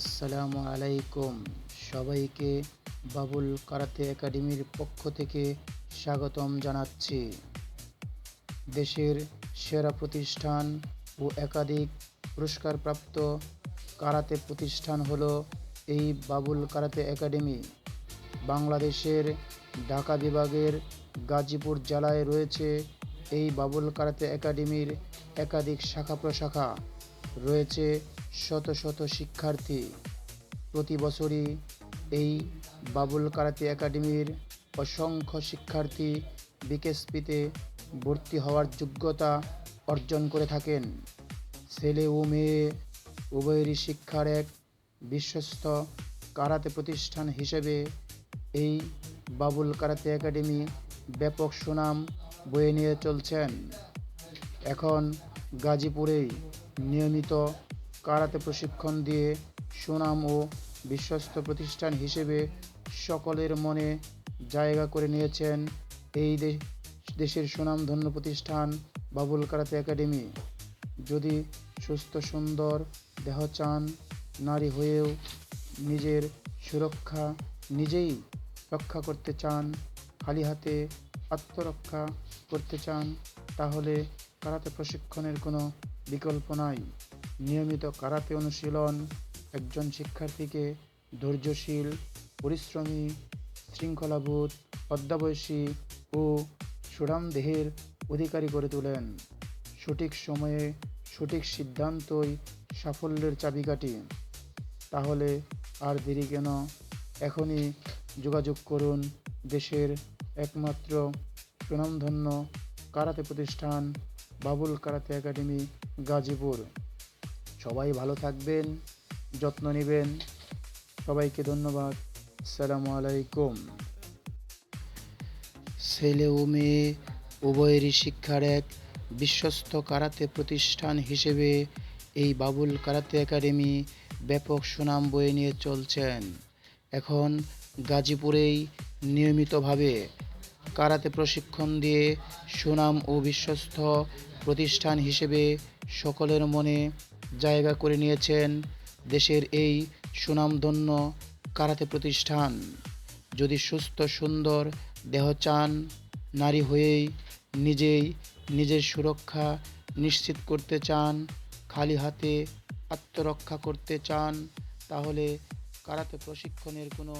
আসসালামু আলাইকুম। সবাইকে বাবুল কারাতে একাডেমির পক্ষ থেকে স্বাগতম জানাচ্ছি। দেশের সেরা প্রতিষ্ঠান ও একাধিক পুরস্কারপ্রাপ্ত কারাতে প্রতিষ্ঠান হলো এই বাবুল কারাতে একাডেমি। বাংলাদেশের ঢাকা বিভাগের গাজীপুর জেলায় রয়েছে এই বাবুল কারাতে একাডেমির একাধিক শাখা প্রশাখা। রয়েছে শত শত শিক্ষার্থী। প্রতি বছরই এই বাবুল কারাতে একাডেমির অসংখ্য শিক্ষার্থী বিকেএসপিতে ভর্তি হওয়ার যোগ্যতা অর্জন করে থাকেন। ছেলে ও মেয়ে উভয়েরই শিক্ষার এক বিশ্বস্ত কারাতে প্রতিষ্ঠান হিসেবে এই বাবুল কারাতে একাডেমি ব্যাপক সুনাম বয়ে নিয়ে চলছেন। এখন গাজীপুরেই নিয়মিত কারাতে প্রশিক্ষণ দিয়ে সুনাম ও বিশ্বস্ত প্রতিষ্ঠান হিসেবে সকলের মনে জায়গা করে নিয়েছেন এই দেশের সুনামধন্য প্রতিষ্ঠান বাবুল কারাতে একাডেমি। যদি সুস্থ, সুন্দর দেহ চান, নারী হয়েও নিজের সুরক্ষা নিজেই রক্ষা করতে চান, খালি হাতে আত্মরক্ষা করতে চান, তাহলে কারাতে প্রশিক্ষণের কোনো বিকল্প নাই নিয়মিত কারাতে অনুশীলন, একজন শিক্ষার্থীকে ধৈর্যশীল, পরিশ্রমী, শৃঙ্খলাবোধ অধ্যাবসী ও সুরামদেহের অধিকারী করে তোলেন। সঠিক সময়ে সঠিক সিদ্ধান্তই সাফল্যের চাবিকাঠি। তাহলে আর দেরি কেন? এখনই যোগাযোগ করুন দেশের একমাত্র সুনামধন্য কারাতে প্রতিষ্ঠান বাবুল কারাতে একাডেমি, গাজীপুর। সবাই ভালো থাকবেন, যত্ন নেবেন। সবাইকে ধন্যবাদ। আসসালামু আলাইকুম। ছেলে ও মেয়ে উভয়েরই শিক্ষার এক বিশ্বস্ত কারাতে প্রতিষ্ঠান হিসেবে এই বাবুল কারাতে একাডেমি ব্যাপক সুনাম বয়ে নিয়ে চলছেন। এখন গাজীপুরেই নিয়মিতভাবে কারাতে প্রশিক্ষণ দিয়ে সুনাম ও বিশ্বস্ত প্রতিষ্ঠান হিসেবে সকলের মনে জায়গা করে নিয়েছেন দেশের এই সুনামধন্য কারাতে প্রতিষ্ঠান। যদি সুস্থ, সুন্দর দেহ চান, নারী হয়েই নিজেই নিজের সুরক্ষা নিশ্চিত করতে চান, খালি হাতে আত্মরক্ষা করতে চান, তাহলে কারাতে প্রশিক্ষণের কোনো